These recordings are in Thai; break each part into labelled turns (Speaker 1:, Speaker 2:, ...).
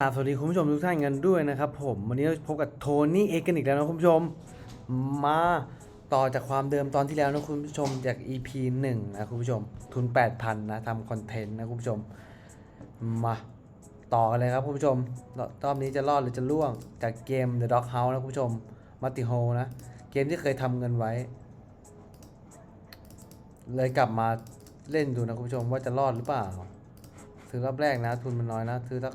Speaker 1: สวัสดีคุณผู้ชมทุกท่านกันด้วยนะครับผมวันนี้เราพบกับโทนี่เอกกันอีกแล้วนะคุณผู้ชมมาต่อจากความเดิมตอนที่แล้วนะคุณผู้ชมจาก EP 1นะคุณผู้ชมทุน 8,000นะทำคอนเทนต์นะคุณผู้ชมมาต่อกันเลยครับคุณผู้ชมรอบนี้จะรอดหรือจะล่วงจากเกม The Dog House นะคุณผู้ชมมัตติโฮนะเกมที่เคยทำเงินไว้ เลยกลับมาเล่นดูนะคุณผู้ชมว่าจะรอดหรือเปล่าซื้อรอบแรกนะ ทุนมันน้อยนะซื้อสัก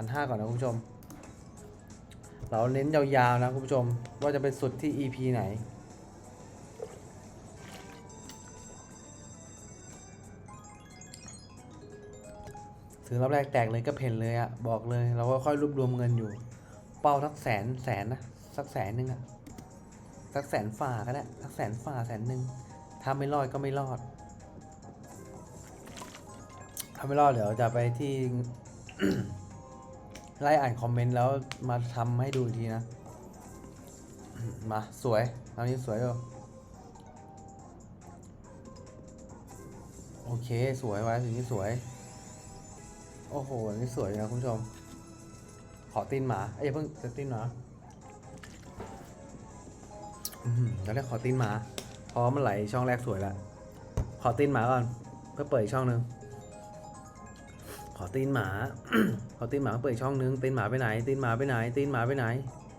Speaker 1: พันห้าก่อนนะคุณผู้ชม เราเน้นยาวๆนะคุณผู้ชม ว่าจะเป็นสุดที่ EP ไหนซื้อรอบแรกแตกเลยก็เพนเลยอะบอกเลย เราก็ค่อยรวบรวมเงินอยู่ เป้าสักแสนแสนนะสักแสนหนึ่งอะสักแสนฝ่าก็ได้สักแสนฝ่าแสนหนึ่งถ้าไม่รอดก็ไม่รอดถ้าไม่รอดเดี๋ยวจะไปที่ ไล่อ่านคอมเมนต์แล้วมาทำให้ดูอีกทีนะ มาสวยตอนนี้สวยอยู่โอเค สวยไว้สิ่งนี้สวย โอ้โหอันนี่สวยนะคุณผู้ชม ขอตีนหมาเอ้ยเพิ่งจะตีนหมาอืมเราเรียกขอตีนหมา พราะว่ามันไหลช่องแรกสวยแล้ว ขอตีนหมาก่อน เพื่อเปิดช่องหนึ่ง ขอตีนหมา ขอตีนหมาเปิดช่องนึง ตีนหมาไปไหน ตีนหมาไปไหน ตีนหมาไปไหน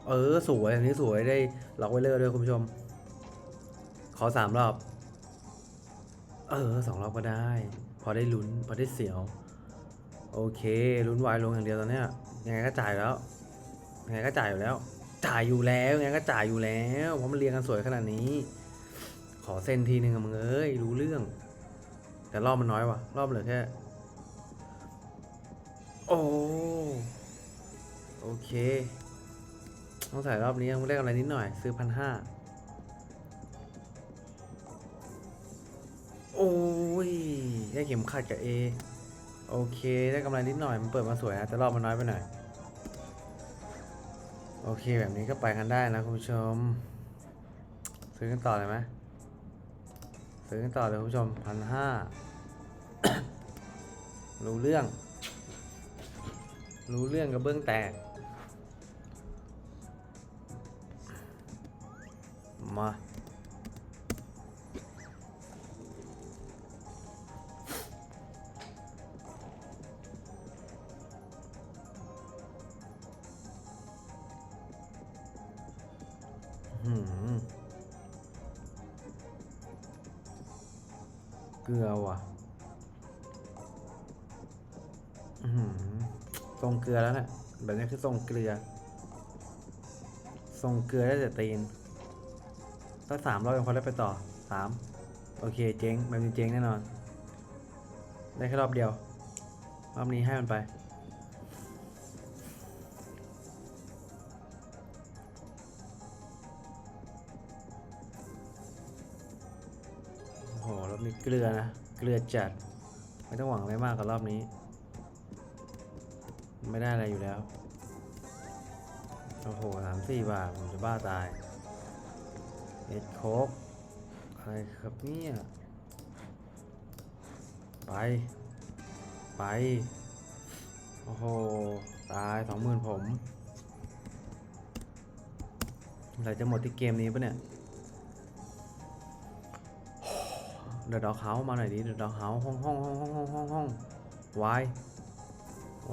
Speaker 1: เออ สวยอันนี้สวยได้ล็อกไวเลอร์ด้วยคุณผู้ชม ขอสามรอบ เออสองรอบก็ได้ พอได้ลุ้น พอได้เสียว โอเค ลุ้นวายลงอย่างเดียวตอนเนี้ย ยังไงก็จ่ายแล้ว ยังไงก็จ่ายอยู่แล้ว จ่ายอยู่แล้ว ยังไงก็จ่ายอยู่แล้ว เพราะมันเรียงกันสวยขนาดนี้ ขอเส้นทีหนึ่งอะมึงเอ้ย รู้เรื่อง แต่รอบมันน้อยว่ะ รอบเหลือแค่ โอ้โอเคต้องใส่รอบนี้ต้องได้กำไรนิดหน่อย ซื้อพันห้าโอ้ย ได้เข็มขัดกับ A โอเค ได้กำไรนิดหน่อย มันเปิดมาสวยนะ แต่รอบมันน้อยไปหน่อย โอเค แบบนี้ก็ไปกันได้นะคุณผู้ชม ซื้อกันต่อเลยไหมซื้อกันต่อเลยคุณผู้ชมพันห้ารู้เรื่อง รู้เรื่องกับเบื้องแตก มา หืมเกลือว่ะ อือหือ ทรงเกลือแล้วนะแบบนี้คือทรงเกลือ ทรงเกลือได้แต่ตีนถ้าสามรอบยังพอได้ไปต่อสามโอเคเจ๊งแบบนี้เจ๊งแน่นอน ได้แค่รอบเดียวรอบนี้ให้มันไปโอ้โหรอบนี้เกลือนะ เกลือจัด ไม่ต้องหวังอะไรมากกับรอบนี้ ไม่ได้อะไรอยู่แล้ว โอ้โหสามสี่บาท ผมจะบ้าตายเอ็ดโคกอะไรครับเนี่ย ไป ไป โอ้โห ตายสองหมื่นผมอะไรจะหมดที่เกมนี้ปะเนี่ยเดอะด็อกเฮามาหน่อยดิเดอะด็อกเฮาห้องห้องห้องห้องห้องห้องห้องวาย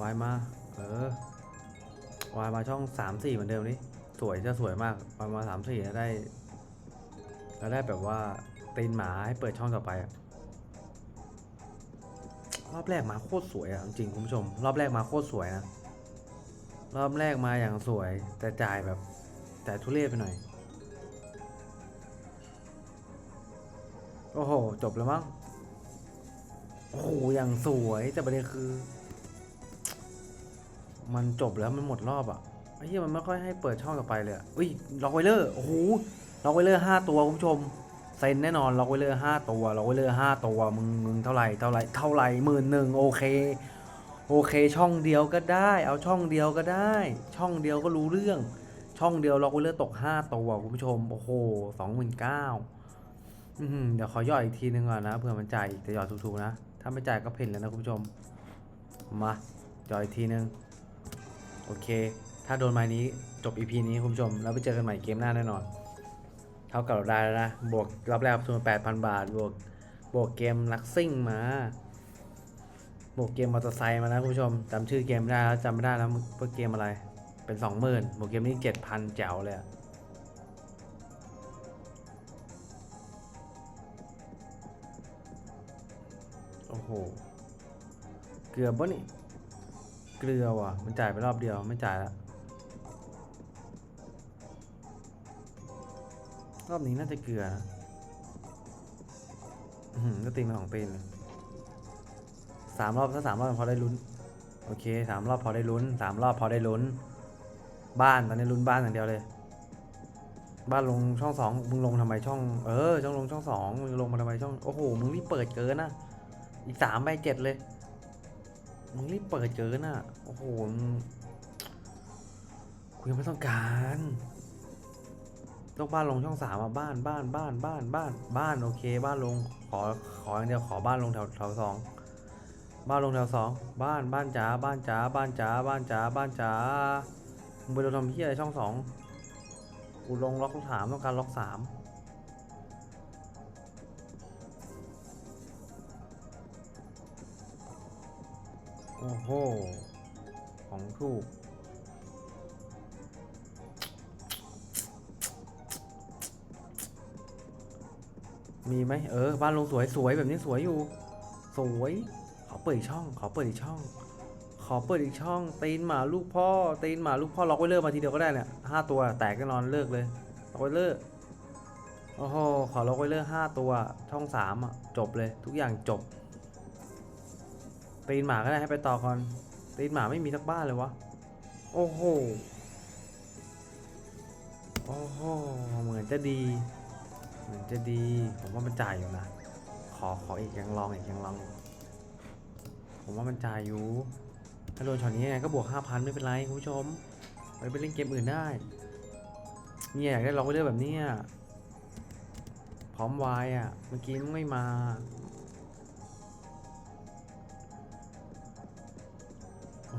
Speaker 1: วายมา เออวายมาช่องสามสี่เหมือนเดิมนี่สวยจะสวยมากประมาสามสี่ได้แล้วได้แบบว่าตีนหมาให้เปิดช่องต่อไปอะรอบแรกมาโคตรสวยอะจริงคุณผู้ชม รอบแรกมาโคตรสวยนะรอบแรกมาอย่างสวย แต่จ่ายแบบแต่ทุเรศไปหน่อย โอ้โห จบแล้วมั้งโอ้โหอย่างสวยแต่ประเด็นคือ มันจบแล้วมันหมดรอบอะไอ้เหี้ยมันไม่ค่อยให้เปิดช่องต่อไปเลยอะอุ้ยล็อกไวเลอร์โอ้โหล็อกไวเลอร์ห้าตัวคุณผู้ชมเซ็นแน่นอนล็อกไวเลอร์ห้าตัวล็อกไวเลอร์ห้าตัวมึงมึงเท่าไหร่เท่าไหร่เท่าไหร่หมื่นหนึ่งโอเคโอเคช่องเดียวก็ได้ เอาช่องเดียวก็ได้ ช่องเดียวก็รู้เรื่อง ช่องเดียวล็อกไวเลอร์ตกห้าตัวคุณผู้ชมโอ้โหสองหมื่นเก้าเดี๋ยวขอยอดอีกทีนึงก่อนนะเผื่อมันจ่ายอีกแต่ยอดถูกๆนะถ้าไม่จ่ายก็เพ่นแล้วนะคุณผู้ชมมาจอยอีกทีนึง โอเค ถ้าโดนไม้นี้จบ EP นี้คุณผู้ชม แล้วไปเจอกันใหม่เกมหน้าแน่นอน เท่ากับเราได้แล้วนะ บวกรอบแรกทุน8,000 บาท บวก บวกเกมลักซิ่งมา บวกเกมมอเตอร์ไซค์มานะคุณผู้ชมจำชื่อเกมไม่ได้แล้วจำไม่ได้แล้วว่าเกมอะไร เป็นสองหมื่นบวกเกมนี้เจ็ดพันแจ๋วเลยอะโอ้โห เกือบ่นี่ เกลือว่ะ มันจ่ายไปรอบเดียวไม่จ่ายแล้วรอบนี้น่าจะเกลือนะอื้อหือก็ตีมาสองตีนสามรอบถ้าสามรอบพอได้ลุ้น โอเคสามรอบพอได้ลุ้นสามรอบพอได้ลุ้น บ้านตอนนี้ลุ้นบ้านอย่างเดียวเลย บ้านลงช่องสองมึงลงทำไมช่อง เออช่องลงช่องสองมึงลงมาทำไมช่อง โอ้โห มึงรีบเปิดเกินนะ อีกสามใบเจ็ดเลย มึงรีบเปิดเกินอะ โอ้โหมึงกูยังไม่ต้องการต้องบ้านลงช่องสามอะบ้านบ้านบ้านบ้านบ้านบ้านโอเค บ้านลงขอขออย่างเดียวขอบ้านลงแถวแถวสองบ้านลงแถวสองบ้านบ้านจ๋าบ้านจ๋าบ้านจ๋าบ้านจ๋าบ้านจ๋ามึงไปลงทำเพี้ยอะไรช่องสองกูลงล็อกสามต้องการล็อกสาม โอ้โห ของถูก มีไหมเออ บ้านลงสวยสวยแบบนี้สวยอยู่ สวย ขอเปิดอีกช่อง ขอเปิดอีกช่อง ขอเปิดอีกช่อง ตีนหมาลูกพ่อ ตีนหมาลูกพ่อล็อกไว้เลิกมาทีเดียวก็ได้เนี่ยห้าตัว แตกแน่นอนเลิกเลยล็อกไว้เลิกโอ้โห ขอล็อกไว้เลิกห้าตัว ช่องสามอะ จบเลย ทุกอย่างจบ ตีนหมาก็ได้ให้ไปต่อก่อน ตีนหมาไม่มีสักบ้านเลยวะ โอ้โห โอ้โห เหมือนจะดี เหมือนจะดี ผมว่ามันจ่ายอยู่นะ ขอขออีกยังลองอีกยังลองอีกผมว่ามันจ่ายอยู่ ถ้าโดนช็อตนี้ยังไงก็บวกห้าพันไม่เป็นไรคุณผู้ชม ไปไปเล่นเกมอื่นได้ เนี่ยอยากได้ล็อกไว้เรื่อยแบบเนี้ยพร้อมวายอะ เมื่อกี้มันไม่มา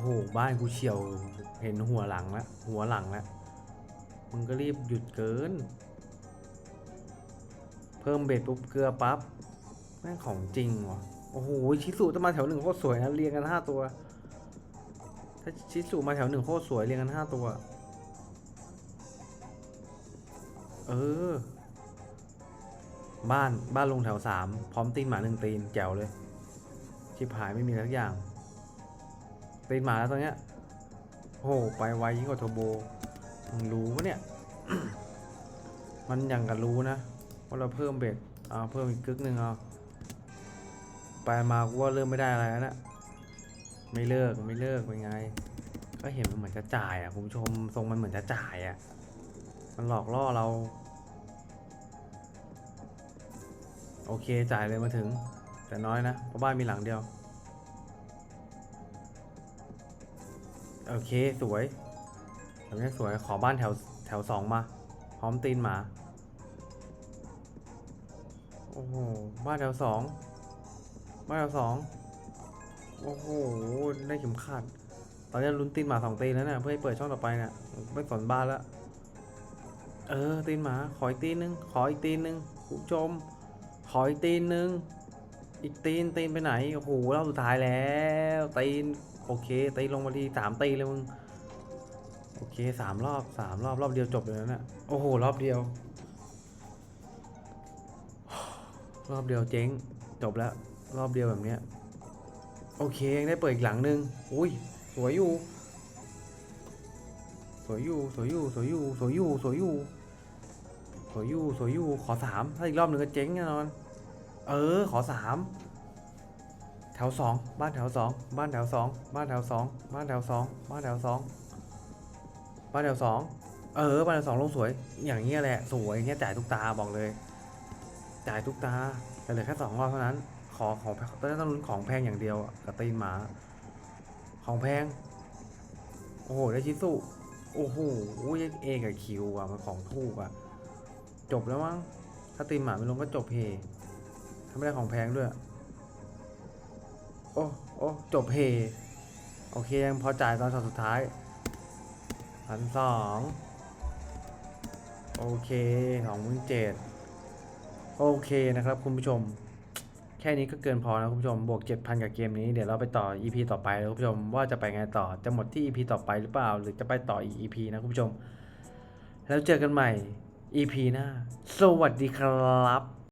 Speaker 1: หบ้านกูเฉียวเห็นหัวหลังแล้วหัวหลังแล้วมึงก็รีบหยุดเกิน เพิ่มเบ็ดปุ๊บเกลือปั๊บแม่งของจริงว่ะโอ้โหชิสุต้องมาแถวหนึ่งโคตรสวยนะเรียงกันห้าตัว ถ้าชิสุมาแถวหนึ่งโคตรสวยเรียงกันห้าตัว เออ บ้านบ้านลงแถวสามพร้อมตีนหมาหนึ่งตีนแจ๋วเลยชิบหายไม่มีสักอย่าง ตีนหมาแล้วตอนเนี้ยโอ้โหไปไวยิ่งกว่าโทโบมึงรู้ปะเนี่ย มันย่างกับรู้นะว่าเราเพิ่มเบ็ดเอาเพิ่มอีกกึกหนึ่งเอาไปมากูว่าเริ่มไม่ได้อะไรแล้วนะไม่เลิกไม่เลิกเป็นไง ก็เห็นมันเหมือนจะจ่ายอะคุณผู้ชมทรงมันเหมือนจะจ่ายอะมันหลอกล่อเรา โอเคจ่ายเลยมาถึง แต่น้อยนะเพราะบ้านมีหลังเดียว โอเคสวยแบบนี้สวยขอบ้านแถวแถวสองมา พร้อมตีนหมา โอ้โห บ้านแถวสองบ้านแถวสองโอ้โห ได้เข็มขัด ตอนนี้ลุ้นตีนหมาสองตีนแล้วเนี่ยเพื่อให้เปิดช่องต่อไปเนี่ยไม่สนบ้านล้วเออ ตีนหมา ขออีกตีนนึง ขออีกตีนนึงคุณผู้ชม ขออีกตีนนึง อีกตีนตีนไปไหน โอ้โหรอบสุดท้ายแล้ว ตีน โอเคตีลงมาทีสามตีเลยมึง โอเคสามรอบสามรอบรอบเดียวจบเลยนะเนี่ยโอ้โห รอบเดียว รอบเดียวเจ๊ง จบแล้ว รอบเดียวแบบเนี้ย โอเคยังได้เปิดอีกหลังนึง อุ้ย สวยอยู่ สวยอยู่ สวยอยู่ สวยอยู่ สวยอยู่ สวยอยู่ สวยอยู่ สวยอยู่ ขอสามถ้าอีกรอบหนึ่งก็เจ๊งแน่นอน เออ ขอสาม แถวสองบ้านแถวสองบ้านแถวสองบ้านแถวสองบ้านแถวสองบ้านแถวสองบ้านแถวสองเออบ้านแถวสองลงสวย อย่างเงี้ยแหละสวยเงี้ยจ่ายทุกตาบอกเลย จ่ายทุกตาแต่เหลือแค่สองรอบเท่านั้น ขอของตอนนี้ต้องลุ้นของแพงอย่างเดียวกับตีนหมา ของแพง โอ้โหได้ชิสุโอ้โหเอกับคิวอะมันของถูกอะ จบแล้วมั้งถ้าตีนหมาไม่ลงก็จบเพถ้าไม่ได้ของแพงด้วย อ้โอ้จบเพโอเคยังพอจ่ายตอนช็อตสุดท้ายพันสองโอเคสองหมื่นเจ็ดโอเคนะครับ คุณผู้ชม แค่นี้ก็เกินพอนะคุณผู้ชมบวก7,000กับเกมนี้เดี๋ยวเราไปต่อ EP ต่อไปนะคุณผู้ชมว่าจะไปไงต่อจะหมดที่ EP ต่อไปหรือเปล่า หรือจะไปต่ออีก EP นะคุณผู้ชม แล้วเจอกันใหม่ EP หน้า สวัสดีครับ